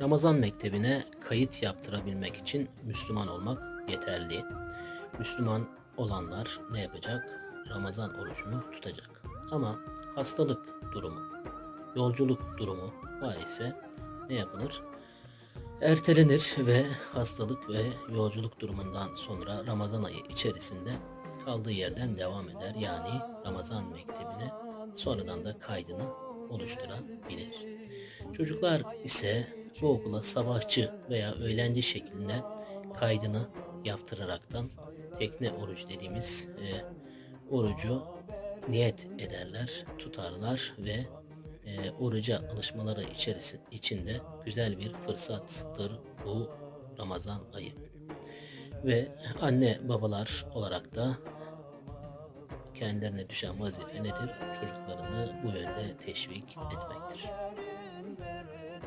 Ramazan mektebine kayıt yaptırabilmek için Müslüman olmak yeterli. Müslüman olanlar ne yapacak? Ramazan orucunu tutacak. Ama hastalık durumu, yolculuk durumu var ise ne yapılır? Ertelenir ve hastalık ve yolculuk durumundan sonra Ramazan ayı içerisinde kaldığı yerden devam eder. Yani Ramazan mektebine sonradan da kaydını oluşturabilir. Çocuklar ise bu okula sabahçı veya öğlenci şeklinde kaydını yaptıraraktan tekne oruç dediğimiz e, orucu niyet ederler, tutarlar ve e, oruca alışmaları içerisi içinde güzel bir fırsattır bu Ramazan ayı. Ve anne babalar olarak da kendilerine düşen vazife nedir? Çocuklarını bu yönde teşvik etmektir.